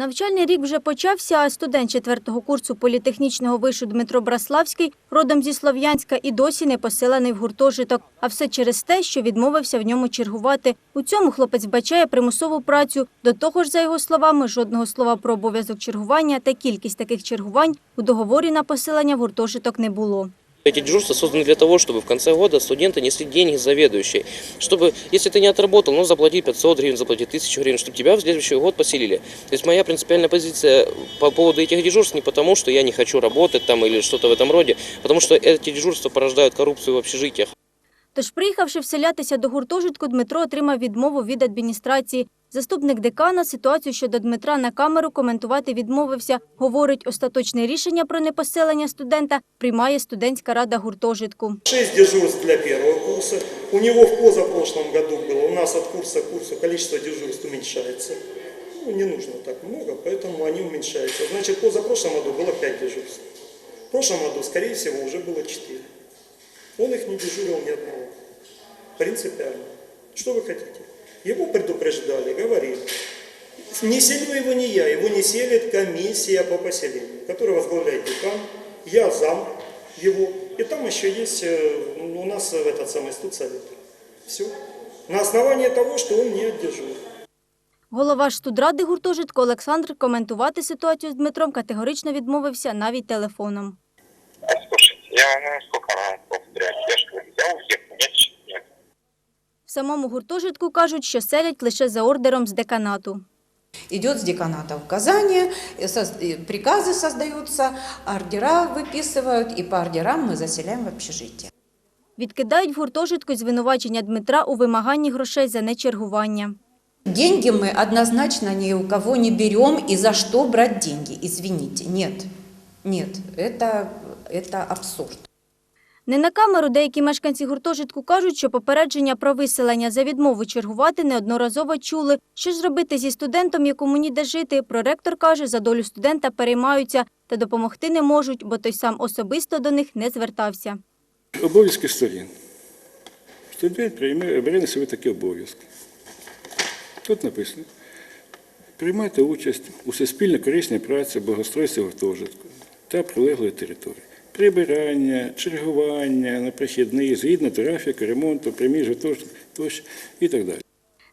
Навчальний рік вже почався, а студент четвертого курсу політехнічного вишу Дмитро Браславський, родом зі Слов'янська, і досі не поселений в гуртожиток. А все через те, що відмовився в ньому чергувати. У цьому хлопець бачає примусову працю. До того ж, за його словами, жодного слова про обов'язок чергування та кількість таких чергувань у договорі на поселення в гуртожиток не було. Эти дежурства созданы для того, чтобы в конце года студенты несли деньги заведующей. Чтобы, если ты не отработал, ну заплати 500 гривен, заплати 1000 гривен, чтобы тебя в следующий год поселили. То есть моя принципиальная позиция по поводу этих дежурств не потому, что я не хочу работать там или что-то в этом роде, потому что эти дежурства порождают коррупцию в общежитиях. Тож, приїхавши вселятися до гуртожитку, Дмитро отримав відмову від адміністрації. Заступник декана ситуацію щодо Дмитра на камеру коментувати відмовився. Говорить, остаточне рішення про непоселення студента приймає студентська рада гуртожитку. Шесть дежурств для первого курса. У него в позапрошлом году было, у нас от курса к курсу количество дежурств уменьшается. Ну, не нужно так много, поэтому они уменьшаются. Значит, в позапрошлом году было 5 дежурств. В прошлом году, скорее всего, уже было 4. Он их не дежурил ни одного. Принципиально. Что вы хотите? Его предупреждали, говорили. Не селю его не я, его не селит комиссия по поселению, которую возглавляет декан, я зам его, и там еще есть э, у нас э, этот самый студсовет. Все. На основании того, что он не дежурит. Голова ж студради гуртожитку Олександр коментувати ситуацію з Дмитром категорично відмовився навіть телефоном. Слушайте, я ну, сколько раз повторяю, я же говорю, я у всех, нет, нет. В самому гуртожитку кажуть, що селять лише за ордером з деканату. Идет с деканата указание, э, соз- э, приказы создаются, ордера выписывают, и по ордерам мы заселяем в общежитие. Відкидають в гуртожитку й звинувачення Дмитра у вимаганні грошей за нечергування. Деньги мы однозначно ни у кого не берем, и за что брать деньги, извините, нет, нет, это, это абсурд. Не на камеру деякі мешканці гуртожитку кажуть, що попередження про виселення за відмову чергувати неодноразово чули. Що зробити зі студентом, якому ніде жити? Проректор каже, за долю студента переймаються та допомогти не можуть, бо той сам особисто до них не звертався. Обов'язки сторін. Студент прийме, на себе такі обов'язки. Тут написано: приймати участь у суспільно корисній праці благоустройстві гуртожитку та прилеглої території. Прибирання, чергування на прихідний, згідно трафіку, ремонту, приміжу тощо і так далі.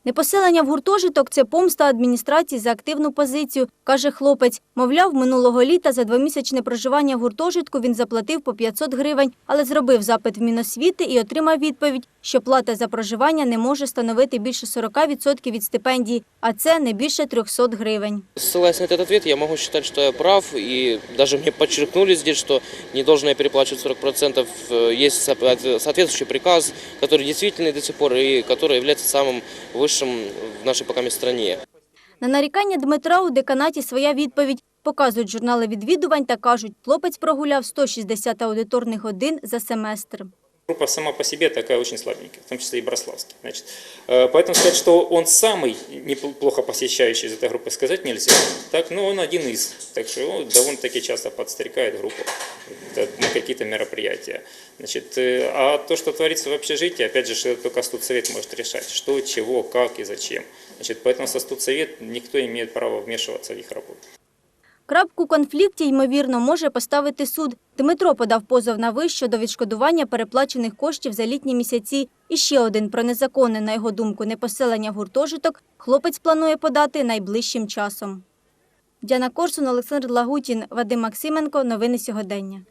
Непоселення в гуртожиток – це помста адміністрації за активну позицію, каже хлопець. Мовляв, минулого літа за двомісячне проживання в гуртожитку він заплатив по 500 гривень, але зробив запит в Міносвіти і отримав відповідь, що плата за проживання не може становити більше 40% від стипендії, а це не більше 300 гривень. Ссылаясь на этот ответ, я могу считать, что я прав, и даже мне подчеркнули здесь, что не должен я переплачивать 40%. Э, Есть соответ- соответствующий приказ, который действительный до сих пор и который является самым высшим в нашей пока стране. На нарікання Дмитра у деканаті своя відповідь. Показують журнали відвідувань та кажуть, хлопець прогуляв 160 аудиторних годин за семестр. Группа сама по себе такая очень слабенькая, в том числе и Брославский. Значит, э, поэтому сказать, что он самый неплохо посещающий из этой группы, сказать нельзя. Так, но он один из. Так что он довольно-таки часто подстрекает группу да, на какие-то мероприятия. Значит, э, а то, что творится в общежитии, опять же, только студсовет может решать, что, чего, как и зачем. Значит, поэтому со студсовет никто не имеет права вмешиваться в их работу. Крапку конфлікті, ймовірно, може поставити суд. Дмитро подав позов на виш щодо відшкодування переплачених коштів за літні місяці. І ще один про незаконне, на його думку, непоселення гуртожиток хлопець планує подати найближчим часом. Діана Корсун, Олександр Лагутін, Вадим Максименко. Новини сьогодення.